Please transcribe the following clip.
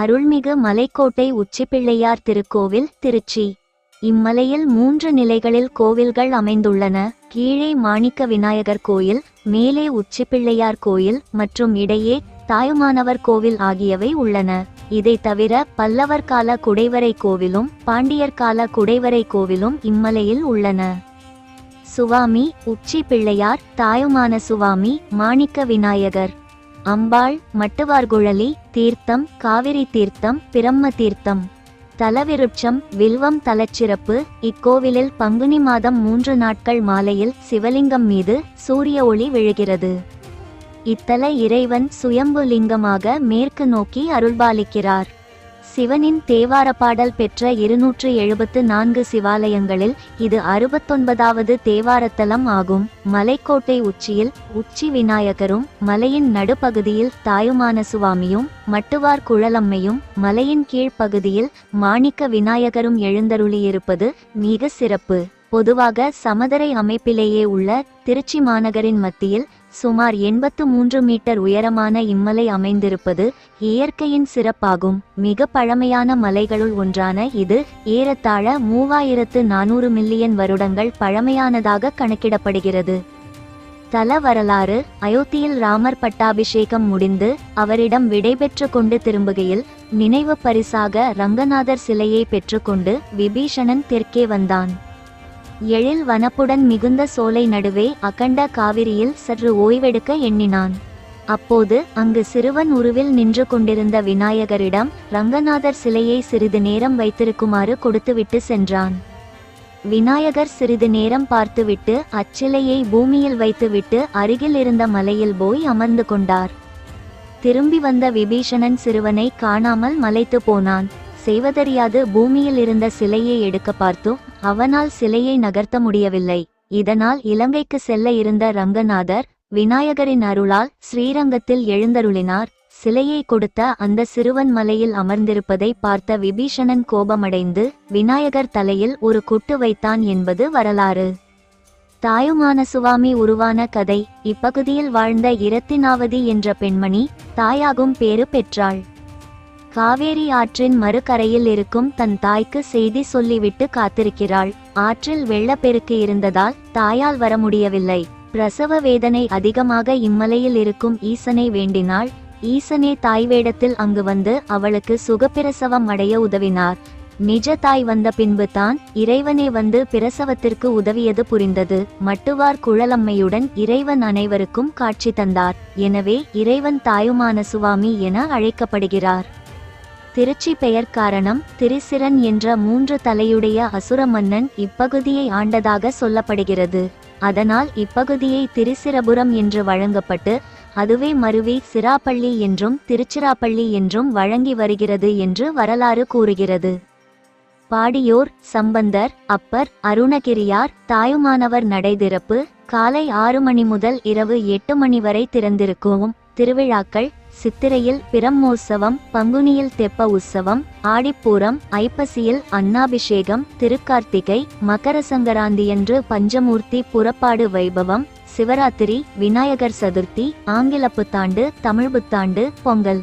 அருள்மிகு மலைக்கோட்டை உச்சிப்பிள்ளையார் திருக்கோவில் திருச்சி. இம்மலையில் மூன்று நிலைகளில் கோவில்கள் அமைந்துள்ளன. கீழே மாணிக்க விநாயகர் கோயில் மேலே உச்சிப்பிள்ளையார் கோயில் மற்றும் இடையே தாயுமானவர் கோவில் ஆகியவை உள்ளன. இதை தவிர பல்லவர் கால குடைவரை கோவிலும் பாண்டியர் கால குடைவரை கோவிலும் இம்மலையில் உள்ளன. சுவாமி உச்சி பிள்ளையார் தாயுமான சுவாமி மாணிக்க விநாயகர். அம்பாள் மட்டுவார்குழலி தீர்த்தம் காவிரி தீர்த்தம் பிரம்ம தீர்த்தம். தலவிருட்சம் வில்வம் தலச்சிறப்பு இக்கோவிலில் பங்குனி மாதம் மூன்று நாட்கள் மாலையில் சிவலிங்கம் மீது சூரிய ஒளி விழுகிறது. இத்தல இறைவன் சுயம்பு லிங்கமாக மேற்கு நோக்கி அருள்பாலிக்கிறார். சிவனின் தேவார பாடல் பெற்ற இருநூற்று எழுபத்து நான்கு சிவாலயங்களில் இது அறுபத்தொன்பதாவது தேவாரத்தலம் ஆகும். மலைக்கோட்டை உச்சியில் உச்சி விநாயகரும் மலையின் நடுப்பகுதியில் தாயுமான சுவாமியும் மட்டுவார் குழலம்மையும் மலையின் கீழ்ப்பகுதியில் மாணிக்க விநாயகரும் எழுந்தருளியிருப்பது மிக சிறப்பு. பொதுவாக சமதரை அமைப்பிலேயே உள்ள திருச்சி மாநகரின் மத்தியில் சுமார் எண்பத்து மூன்று மீட்டர் உயரமான இம்மலை அமைந்திருப்பது இயற்கையின் சிறப்பாகும். மிக பழமையான மலைகளுள் ஒன்றான இது ஏறத்தாழ மூவாயிரத்து நானூறு மில்லியன் வருடங்கள் பழமையானதாக கணக்கிடப்படுகிறது. தல வரலாறு அயோத்தியில் ராமர் பட்டாபிஷேகம் முடிந்து அவரிடம் விடைபெற்று கொண்டு திரும்புகையில் நினைவு பரிசாக ரங்கநாதர் சிலையை பெற்றுக்கொண்டு விபீஷணன் தெற்கே வந்தான். எழில் வனப்புடன் மிகுந்த சோலை நடுவே அகண்ட காவிரியில் சற்று ஓய்வெடுக்க எண்ணினான். அப்போது அங்கு சிறுவன் உருவில் நின்று கொண்டிருந்த விநாயகரிடம் ரங்கநாதர் சிலையை சிறிது நேரம் வைத்திருக்குமாறு கொடுத்துவிட்டு சென்றான். விநாயகர் சிறிது நேரம் பார்த்துவிட்டு அச்சிலையை பூமியில் வைத்துவிட்டு அருகில் இருந்த மலையில் போய் அமர்ந்து கொண்டார். திரும்பி வந்த விபீஷணன் சிறுவனை காணாமல் மலைத்து போனான். செய்வதறியாது பூமியில் இருந்த சிலையை எடுக்க பார்த்தும். அவனால் சிலையை நகர்த்த முடியவில்லை. இதனால் இலங்கைக்கு செல்ல இருந்த ரங்கநாதர் விநாயகரின் அருளால் ஸ்ரீரங்கத்தில் எழுந்தருளினார். சிலையை கொடுத்த அந்த சிறுவன் மலையில் அமர்ந்திருப்பதை பார்த்த விபீஷணன் கோபமடைந்து விநாயகர் தலையில் ஒரு குட்டு வைத்தான் என்பது வரலாறு. தாயுமான சுவாமி உருவான கதை. இப்பகுதியில் வாழ்ந்த இரத்தினாவதி என்ற பெண்மணி தாயாகும் பேறு பெற்றாள். காவேரி ஆற்றின் மறுகரையில் இருக்கும் தன் தாய்க்கு செய்தி சொல்லிவிட்டு காத்திருக்கிறாள். ஆற்றில் வெள்ளப்பெருக்கு இருந்ததால் தாயால் வர முடியவில்லை பிரசவ வேதனை அதிகமாக இம்மலையில் இருக்கும் ஈசனை வேண்டினாள். ஈசனே தாய் வேடத்தில் அங்கு வந்து அவளுக்கு சுகப்பிரசவம் அடைய உதவினார். நிஜ தாய் வந்த பின்பு தான் இறைவனே வந்து பிரசவத்திற்கு உதவியது புரிந்தது. மட்டுவார் குழலம்மையுடன் இறைவன் அனைவருக்கும் காட்சி தந்தார். எனவே இறைவன் தாயுமான சுவாமி என அழைக்கப்படுகிறார். திருச்சி பெயர் காரணம் திரிசிரன் என்ற மூன்று தலையுடைய அசுர மன்னன் இப்பகுதியை ஆண்டதாக சொல்லப்படுகிறது. அதனால் இப்பகுதியை திரிசிரபுரம் என்று வழங்கப்பட்டு அதுவே மருவி சிராப்பள்ளி என்றும் திருச்சிராப்பள்ளி என்றும் வழங்கி வருகிறது என்று வரலாறு கூறுகிறது. பாடியோர் சம்பந்தர் அப்பர் அருணகிரியார் தாயுமானவர் நடைதிறப்பு காலை ஆறு மணி முதல் இரவு எட்டு மணி வரை திறந்திருக்கும் திருவிழாக்கள் சித்திரையில் பிரம்மோற்சவம் பங்குனியில் தெப்ப உற்சவம் ஆடிப்பூரம் ஐப்பசியில் அன்னாபிஷேகம் திருக்கார்த்திகை மகர சங்கராந்தியன்று பஞ்சமூர்த்தி புறப்பாடு வைபவம் சிவராத்திரி விநாயகர் சதுர்த்தி ஆங்கில புத்தாண்டு தமிழ் புத்தாண்டு பொங்கல்.